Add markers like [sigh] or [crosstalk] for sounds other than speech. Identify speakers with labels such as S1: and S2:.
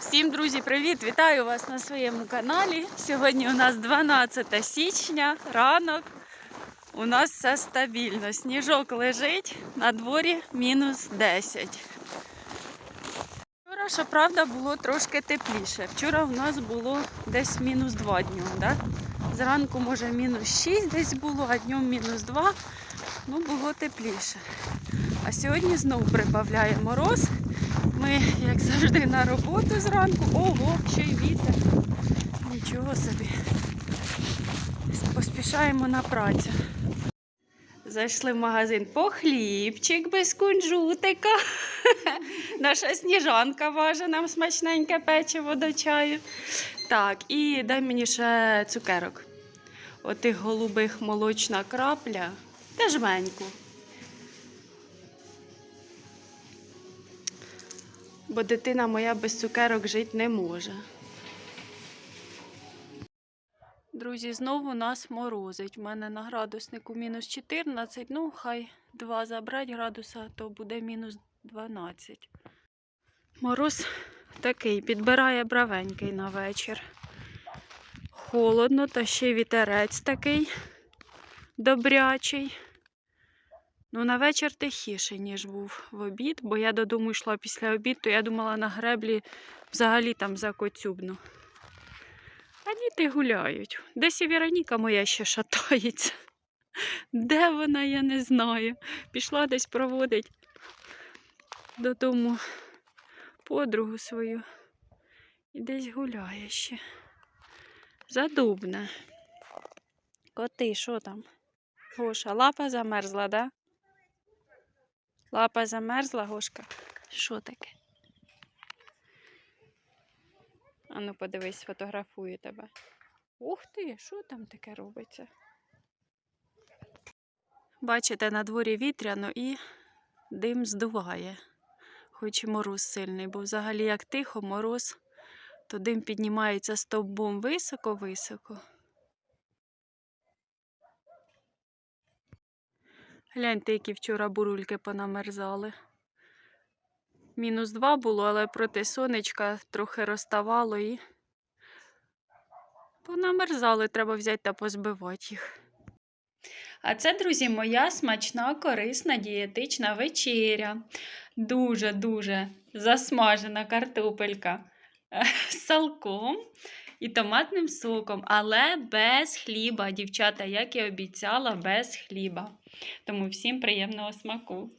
S1: Всім, друзі, привіт! Вітаю вас на своєму каналі. Сьогодні у нас 12 січня, ранок. У нас все стабільно. Сніжок лежить, на дворі мінус 10. Вчора, щоправда, було трошки тепліше. Вчора у нас було десь мінус 2 днем. Да? Зранку, може, мінус 6 десь було, а днем мінус 2. Ну, було тепліше. А сьогодні знову прибавляє мороз. Ми, як завжди, на роботу зранку. Ого, ще вітер. Нічого собі. Поспішаємо на працю. Зайшли в магазин по хлібчик без кунжутика. [laughs] Наша сніжанка важе нам смачненьке печиво до чаю. Так, і дай мені ще цукерок. Отих голубих молочна крапля. Та жменьку. Бо дитина моя без цукерок жити не може. Друзі, знову нас морозить. У мене на градуснику мінус 14, ну хай 2 забрати градуса, то буде мінус 12. Мороз такий, підбирає бравенький на вечір. Холодно, та ще й вітерець такий добрячий. Ну, на вечір тихіше, ніж був в обід, бо я додому йшла після обіду, то я думала на греблі взагалі там закоцюбну. А діти гуляють. Десь і Вероніка моя ще шатається. Де вона, я не знаю. Пішла десь проводить додому подругу свою. І десь гуляє ще. Задубне. Коти, що там? Гоша, лапа замерзла, да? Лапа замерзла, Гошка. Що таке? Ану, подивись, сфотографую тебе. Ух ти, що там таке робиться? Бачите, на дворі вітряно і дим здуває, хоч і мороз сильний, бо взагалі як тихо, мороз, то дим піднімається стовбом високо-високо. Гляньте, які вчора бурульки понамерзали. Мінус два було, але проти сонечка трохи розставало і понамерзали, треба взяти та позбивати їх. А це, друзі, моя смачна, корисна дієтична вечеря. Дуже-дуже засмажена картопелька е, з салком і томатним соком, але без хліба, дівчата, як і обіцяла, без хліба. Тому всім приємного смаку.